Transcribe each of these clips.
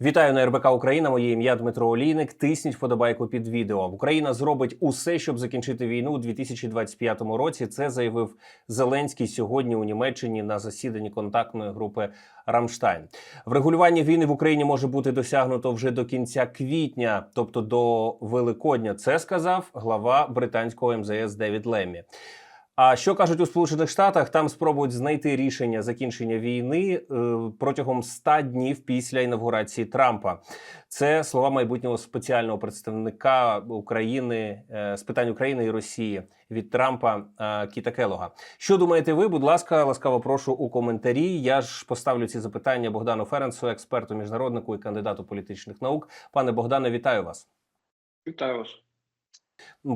Вітаю на РБК Україна. Моє ім'я Дмитро Олійник. Тисніть вподобайку під відео. Україна зробить усе, щоб закінчити війну у 2025 році. Це заявив Зеленський сьогодні у Німеччині на засіданні контактної групи Рамштайн. Врегулювання війни в Україні може бути досягнуто вже до кінця квітня, тобто до Великодня. Це сказав глава британського МЗС Девід Леммі. А що кажуть у Сполучених Штатах? Там спробують знайти рішення закінчення війни е, протягом 100 днів після інавгурації Трампа. Це слова майбутнього спеціального представника України е, з питань України і Росії від Трампа е, Кіта Келога. Що думаєте ви? Будь ласка, ласкаво прошу у коментарі. Я ж поставлю ці запитання Богдану Ференсу, експерту, міжнароднику і кандидату політичних наук. Пане Богдане, вітаю вас. Вітаю вас.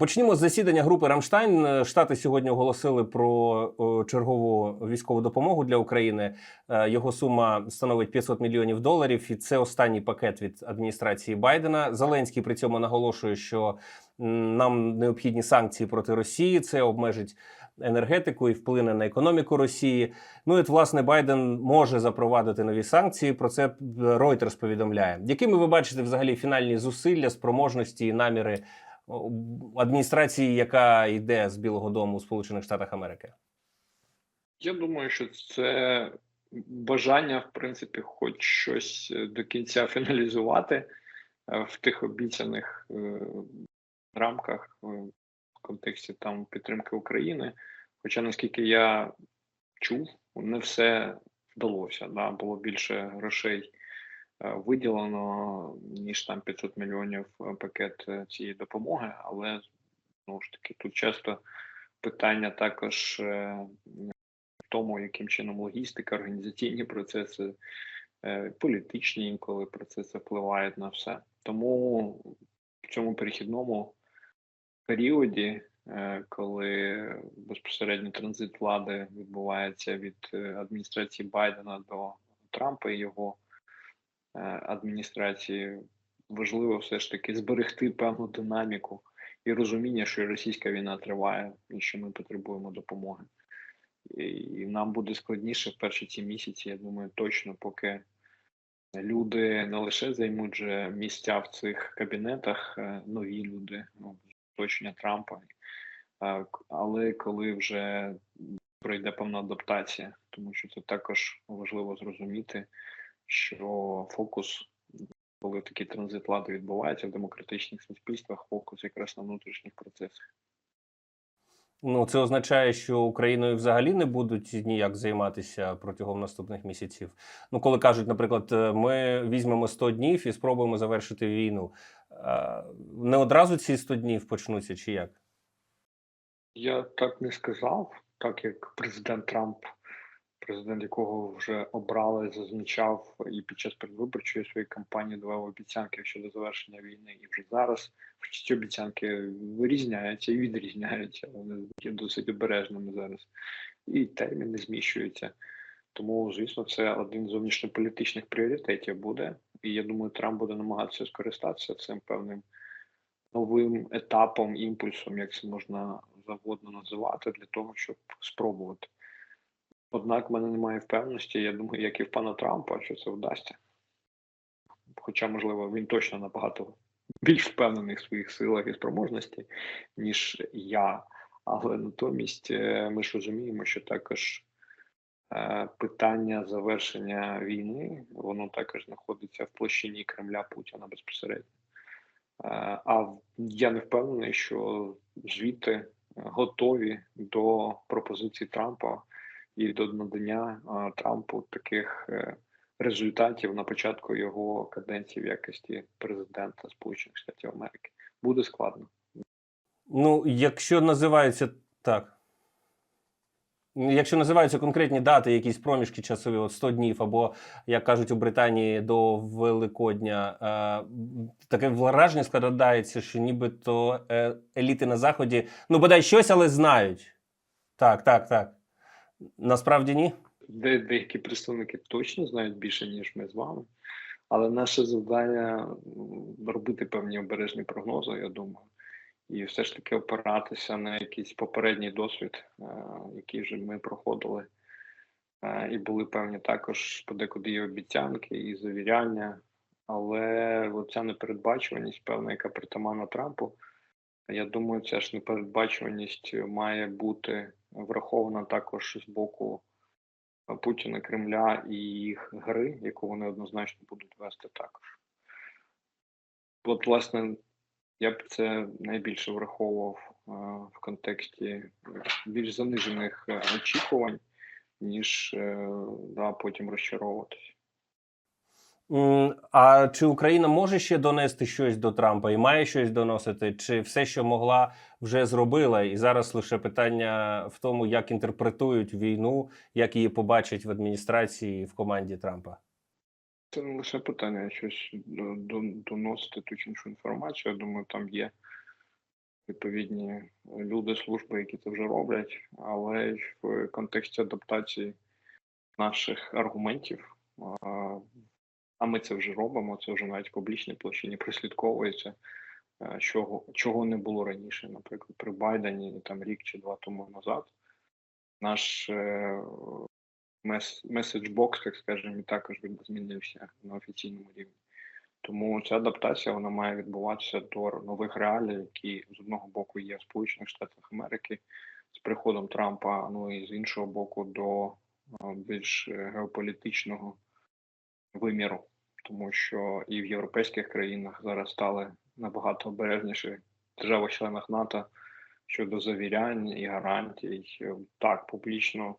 Почнімо з засідання групи Рамштайн. Е, Штати сьогодні оголосили про чергову військову допомогу для України. Е, Його сума становить 500 мільйонів доларів, і це останній пакет від адміністрації Байдена. Зеленський при цьому наголошує, що нам необхідні санкції проти Росії. Це обмежить енергетику і вплине на економіку Росії. Ну і власне Байден може запровадити нові санкції. Про це Reuters повідомляє. Якими ви бачите взагалі фінальні зусилля, спроможності і наміри? Адміністрації, яка йде з Білого Дому у Сполучених Штатах Америки? Я думаю, що це бажання, в принципі, хоч щось до кінця фіналізувати е, в тих обіцяних е, рамках е, в контексті там підтримки України. Хоча, наскільки я чув, не все вдалося. Да? Було більше грошей Е, виділено ніж там 500 мільйонів е, пакет е, цієї допомоги, але знову ж таки тут часто питання також в тому, яким чином логістика, організаційні процеси, політичні інколи процеси впливають на все. Тому в цьому перехідному періоді, коли безпосередньо транзит влади відбувається від адміністрації Байдена до Трампа і його Е, адміністрації важливо все ж таки зберегти певну динаміку і розуміння, що російська війна триває і що ми потребуємо допомоги. І нам буде складніше в перші ці місяці. Я думаю, точно, поки люди не лише займуть же місця в цих кабінетах, е, нові люди, ну, оточення Трампа, але коли вже пройде певна адаптація, тому що це також важливо зрозуміти що фокус, коли такий транзит влади відбувається в демократичних суспільствах, фокус якраз на внутрішніх процесах. Ну, це означає, що Україною взагалі не будуть ніяк займатися протягом наступних місяців. Ну, коли кажуть, наприклад, ми візьмемо 100 днів і спробуємо завершити війну. Не одразу ці 100 днів почнуться чи як? Я так не сказав, так як президент Трамп президент якого вже обрали, зазначав і під час передвиборчої своєї кампанії давав обіцянки щодо завершення війни. І вже зараз ці обіцянки вирізняються і відрізняються. Вони є досить обережними зараз, і терміни зміщуються. Тому, звісно, це один з зовнішньополітичних пріоритетів буде. І я думаю, Трамп буде намагатися скористатися цим певним новим етапом, імпульсом, як це можна завгодно називати, для того, щоб спробувати. Однак в мене немає впевненості, я думаю, як і в пана Трампа, що це вдасться. Хоча, можливо, він точно набагато більш впевнений в своїх силах і спроможності, ніж я. Але натомість е, ми ж розуміємо, що також е, питання завершення війни, воно також знаходиться в площині Кремля Путіна безпосередньо. Е, а я не впевнений, що звідти готові до пропозиції Трампа і до надання Трампу таких е, результатів на початку його каденції в якості президента Сполучених Штатів Америки буде складно. Ну, якщо називається так. Якщо називаються конкретні дати, якісь проміжки часові, от 100 днів, або, як кажуть у Британії, до Великодня, е, таке враження складається, що нібито е, еліти на Заході, ну, бодай щось, але знають. Так, так, так. Насправді ні. Де деякі представники точно знають більше, ніж ми з вами. Але наше завдання робити певні обережні прогнози, я думаю, і все ж таки опиратися на якийсь попередній досвід, е, який вже ми проходили. Е, і були певні також подекуди і обіцянки, і завіряння Але оця непередбачуваність, певна, яка притаманна Трампу, я думаю, ця ж непередбачуваність має бути врахована також з боку Путіна, Кремля і їх гри, яку вони однозначно будуть вести також. От, власне, я б це найбільше враховував е, в контексті більш занижених е, очікувань, ніж е, да, потім розчаровуватися. А чи Україна може ще донести щось до Трампа і має щось доносити? Чи все, що могла, вже зробила? І зараз лише питання в тому, як інтерпретують війну, як її побачать в адміністрації в команді Трампа? Це не лише питання щось до- доносити ту чи іншу інформацію. Я думаю, там є відповідні люди, служби, які це вже роблять, але в контексті адаптації наших аргументів. А, ми це вже робимо, це вже навіть в публічній площині прослідковується, е, чого, чого не було раніше, наприклад, при Байдені там рік чи два тому назад. Наш е, мес, меседжбокс, так скажемо, також змінився на офіційному рівні. Тому ця адаптація вона має відбуватися до нових реалій, які з одного боку є в Сполучених Штатах Америки з приходом Трампа, ну і з іншого боку, до е, більш геополітичного виміру, тому що і в європейських країнах зараз стали набагато обережніші в державах-членах НАТО щодо завірянь і гарантій. Так, публічно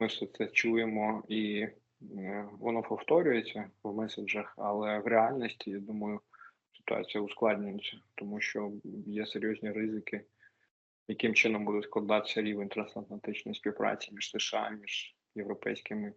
ми все це чуємо і е, воно повторюється в меседжах, але в реальності, я думаю, ситуація ускладнюється, тому що є серйозні ризики, яким чином буде складатися рівень трансатлантичної співпраці між США, між європейськими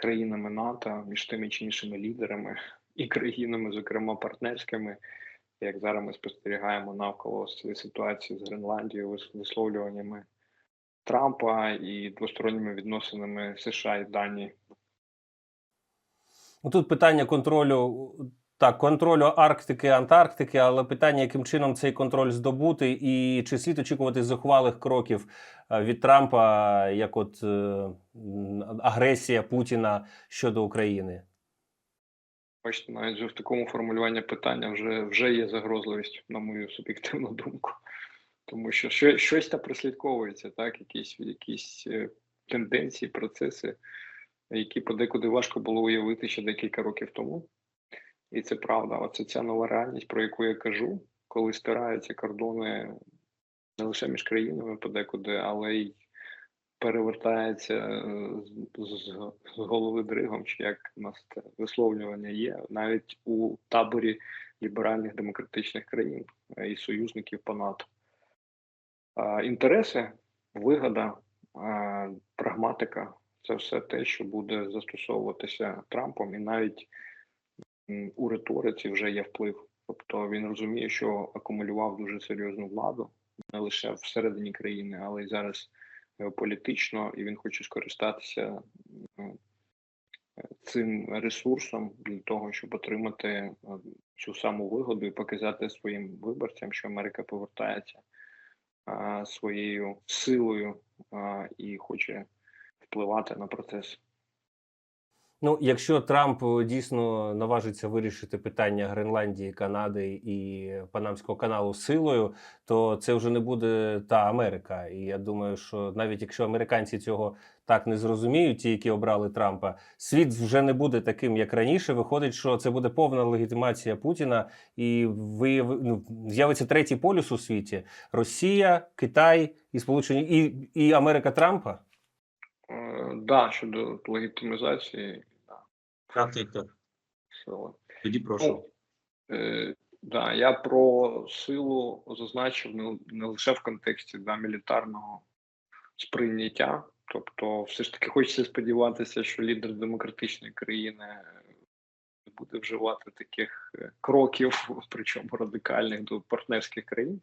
країнами НАТО, між тими чи іншими лідерами і країнами, зокрема партнерськими. Як зараз ми спостерігаємо навколо ситуації з Гренландією, вис- висловлюваннями Трампа і двосторонніми відносинами США і Данії. Ну, Тут питання контролю так, контролю Арктики, Антарктики, але питання, яким чином цей контроль здобути, і чи слід очікувати зухвалих кроків е, від Трампа, як от е, агресія Путіна щодо України? Бачите, навіть вже в такому формулюванні питання вже, вже є загрозливість, на мою суб'єктивну думку. Тому що що- щось там прослідковується, так, якісь, якісь е, тенденції, процеси, які подекуди важко було уявити ще декілька років тому. І це правда. Оце ця нова реальність, про яку я кажу, коли стираються кордони не лише між країнами подекуди, але й перевертається е, з, з, з голови дригом, чи як у нас це висловлювання є, навіть у таборі ліберальних демократичних країн е, і союзників по НАТО. А, Інтереси, вигода, а, прагматика це все те, що буде застосовуватися Трампом, і навіть у риториці вже є вплив. Тобто він розуміє, що акумулював дуже серйозну владу не лише всередині країни, але й зараз геополітично, і він хоче скористатися ну, е, цим ресурсом для того, щоб отримати е, цю саму вигоду і показати своїм виборцям, що Америка повертається своєю силою і хоче впливати на процес. Ну, якщо Трамп е, дійсно наважиться вирішити питання Гренландії, Канади і Панамського каналу силою, то це вже не буде та Америка. І я думаю, що навіть якщо американці цього так не зрозуміють, ті, які обрали Трампа, світ вже не буде таким, як раніше. Виходить, що це буде повна легітимація Путіна, і вияв... ну, з'явиться третій полюс у світі: Росія, Китай і Сполучені і, і Америка Трампа. Е, да, щодо легітимізації так. Тоді прошу. Е, да, я про силу зазначив не, не лише в контексті да, мілітарного сприйняття. Тобто, все ж таки хочеться сподіватися, що лідер демократичної країни не буде вживати таких е, кроків, причому радикальних до партнерських країн.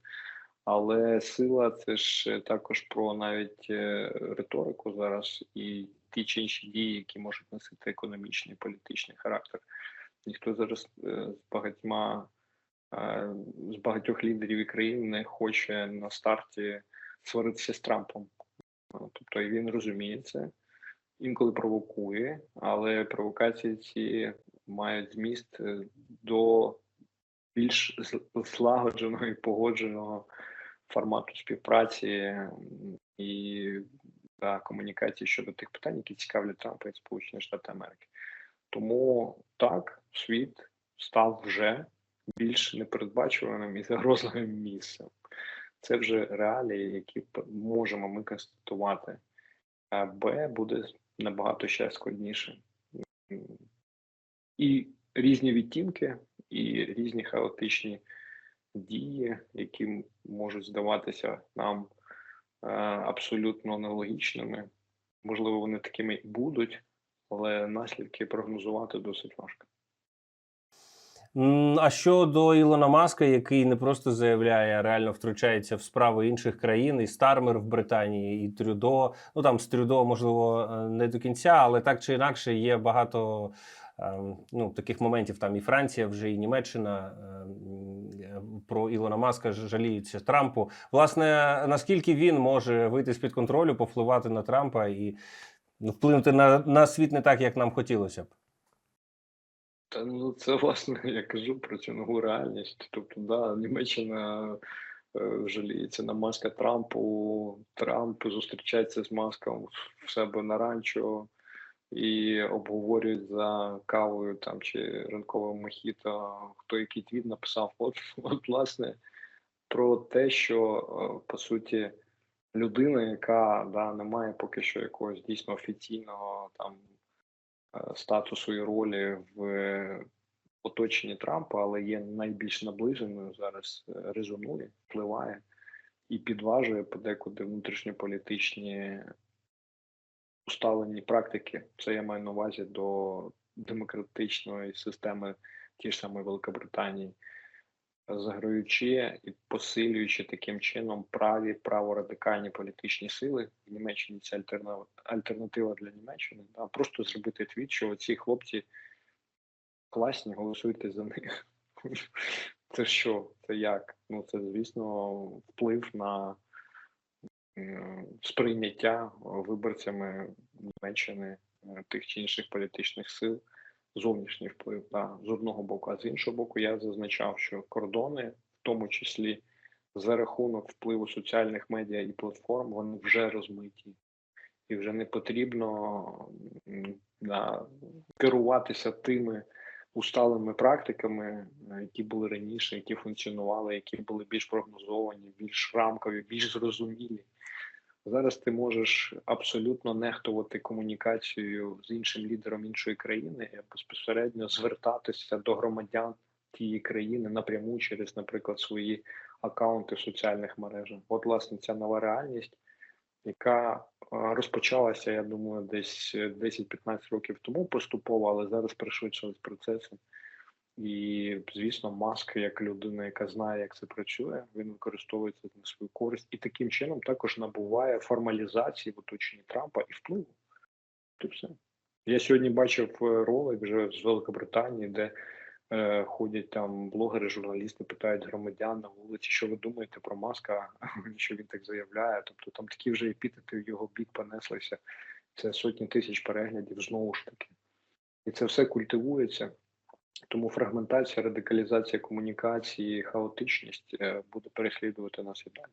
Але сила це ж е, також про навіть е, риторику зараз і ті чи інші дії, які можуть носити економічний політичний характер. Ніхто зараз е, з багатьма е, з багатьох лідерів і країн не хоче на старті сваритися з Трампом. Е, Тобто він розуміє це, інколи провокує, але провокації ці мають зміст до більш злагодженого і погодженого формату співпраці і та, комунікації щодо тих питань, які цікавлять Трампа і Сполучені Штати Америки. Тому так, світ став вже більш непередбачуваним і загрозливим місцем. Це вже реалії, які можемо ми констатувати. А Б буде набагато ще складніше. І різні відтінки, і різні хаотичні дії, які можуть здаватися нам абсолютно нелогічними. Можливо, вони такими і будуть, але наслідки прогнозувати досить важко. А щодо Ілона Маска, який не просто заявляє, а реально втручається в справи інших країн, і Стармер в Британії, і Трюдо. Ну там з Трюдо, можливо, е, не до кінця, але так чи інакше є багато ем, ну, таких моментів. Там і Франція, вже і Німеччина ем, е, про Ілона Маска жаліються Трампу. Власне, наскільки він може вийти з під контролю, повпливати на Трампа і ну, вплинути на, на світ не так, як нам хотілося б. Та ну це власне я кажу про цю нову реальність. Тобто, да, Німеччина е, жаліється на маска Трампу. Трамп зустрічається з маском в себе на ранчо і обговорюють за кавою там чи ранковим мохіто, хто який твіт написав. От, от власне про те, що е, по суті людина, яка да, не має поки що якогось дійсно офіційного там е, статусу і ролі в оточенні Трампа, але є найбільш наближеною зараз, е, резонує, впливає і підважує подекуди внутрішньополітичні усталені практики. Це я маю на увазі до демократичної системи ті ж самої Великобританії, заграючи і посилюючи таким чином праві праворадикальні політичні сили в Німеччині. Це альтерна- альтернатива для Німеччини. Да? Просто зробити твіт, що ці хлопці класні, голосуйте за них. Це що? Це як? Ну це звісно вплив на сприйняття виборцями Німеччини е, тих чи інших політичних сил, зовнішній вплив да, з одного боку, а з іншого боку, я зазначав, що кордони, в тому числі за рахунок впливу соціальних медіа і платформ, вони вже розмиті. І вже не потрібно да, керуватися тими усталими практиками, е, які були раніше, які функціонували, які були більш прогнозовані, більш рамкові, більш зрозумілі. Зараз ти можеш абсолютно нехтувати комунікацією з іншим лідером іншої країни, і безпосередньо звертатися до громадян тієї країни напряму через, наприклад, свої акаунти в соціальних мережах. От, власне, ця нова реальність, яка е, розпочалася, я думаю, десь 10-15 років тому поступово, але зараз пришвидшились процеси. І, звісно, Маск, як людина, яка знає, як це працює, він використовується на свою користь і таким чином також набуває формалізації в оточенні Трампа і впливу. Ти все. Я сьогодні бачив е, ролик вже з Великобританії, де е, ходять там блогери, журналісти, питають громадян на вулиці, що ви думаєте про Маска, що він так заявляє. Тобто там такі вже епітети в його бік понеслися. Це сотні тисяч переглядів знову ж таки. І це все культивується. Тому фрагментація, радикалізація комунікації, хаотичність е, буде переслідувати нас і далі.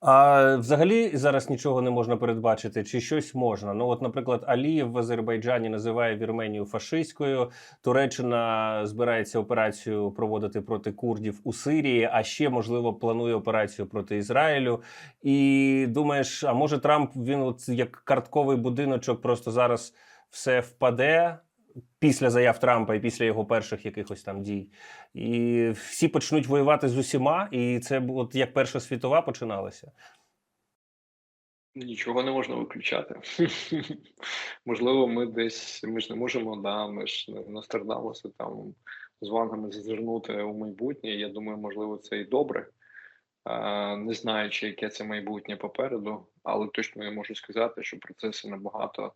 А взагалі зараз нічого не можна передбачити, чи щось можна. Ну, от, наприклад, Алієв в Азербайджані називає Вірменію фашистською. Туреччина збирається операцію проводити проти курдів у Сирії, а ще можливо планує операцію проти Ізраїлю. І думаєш, а може Трамп він от як картковий будиночок, просто зараз все впаде. Після заяв Трампа і після його перших якихось там дій, і всі почнуть воювати з усіма, і це от як Перша світова починалася. Нічого не можна виключати. Можливо, ми десь ми ж не можемо, да, ми ж не Нострадамуси там з вангами зазирнути у майбутнє. Я думаю, можливо, це і добре. Не знаючи, яке це майбутнє попереду, але точно я можу сказати, що процеси набагато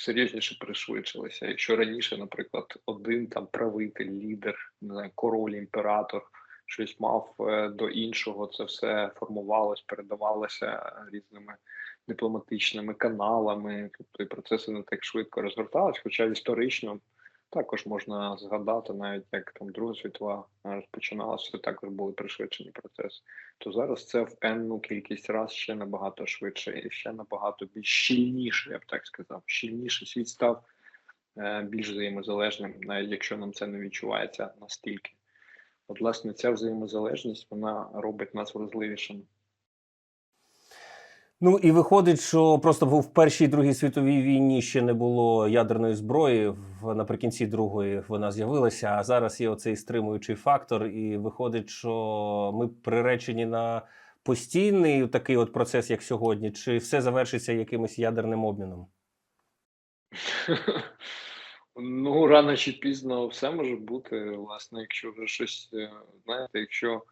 серйозніше пришвидшилися. Якщо раніше, наприклад, один там правитель, лідер, не знаю, король, імператор щось мав е, до іншого, це все формувалось, передавалося різними дипломатичними каналами, тобто і процеси не так швидко розгортались, хоча історично Також можна згадати, навіть як там Друга світова е, розпочиналася, також були пришвидшені процеси. То зараз це в енну кількість раз ще набагато швидше і ще набагато більш щільніше, я б так сказав. Щільніше світ став е, більш взаємозалежним, навіть якщо нам це не відчувається настільки. От, власне, ця взаємозалежність вона робить нас вразливішими. Ну і виходить, що просто в першій і другій світовій війні ще не було ядерної зброї. Наприкінці другої вона з'явилася. А зараз є оцей стримуючий фактор, і виходить, що ми приречені на постійний такий от процес, як сьогодні, чи все завершиться якимось ядерним обміном? Ну, рано чи пізно все може бути. Власне, якщо вже щось, е, знаєте, якщо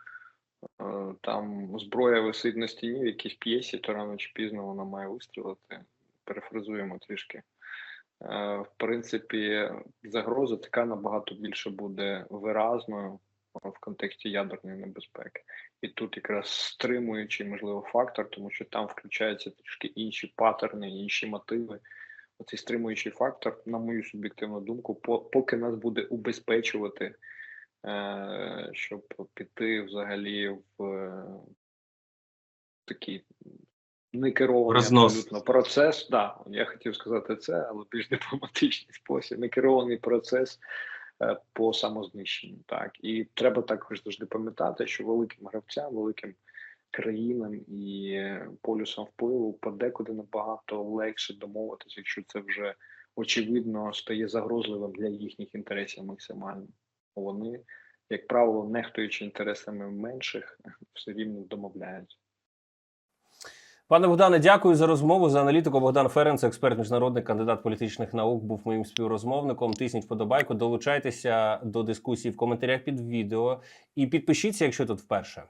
там зброя висить на стіні в якійсь п'єсі, то рано чи пізно вона має вистрілити. Перефразуємо трішки. Е, В принципі, загроза така набагато більше буде виразною е, в контексті ядерної небезпеки. І тут якраз стримуючий, можливо, фактор, тому що там включаються трішки інші паттерни, інші мотиви. Оцей стримуючий фактор, на мою суб'єктивну думку, поки нас буде убезпечувати, щоб піти взагалі в е, такий некерований Рознос. абсолютно процес. Да, я хотів сказати це, але більш дипломатичний спосіб. Некерований процес е, по самознищенню. Так і треба також завжди пам'ятати, що великим гравцям, великим країнам і е, полюсам впливу подекуди набагато легше домовитися, якщо це вже очевидно стає загрозливим для їхніх інтересів максимально. Вони, як правило, нехтуючи інтересами менших, все рівно домовляють. Пане Богдане, дякую за розмову. За аналітику Богдан Ференц, експерт, міжнародний кандидат політичних наук, був моїм співрозмовником. Тисніть вподобайку, долучайтеся до дискусії в коментарях під відео і підпишіться, якщо тут вперше.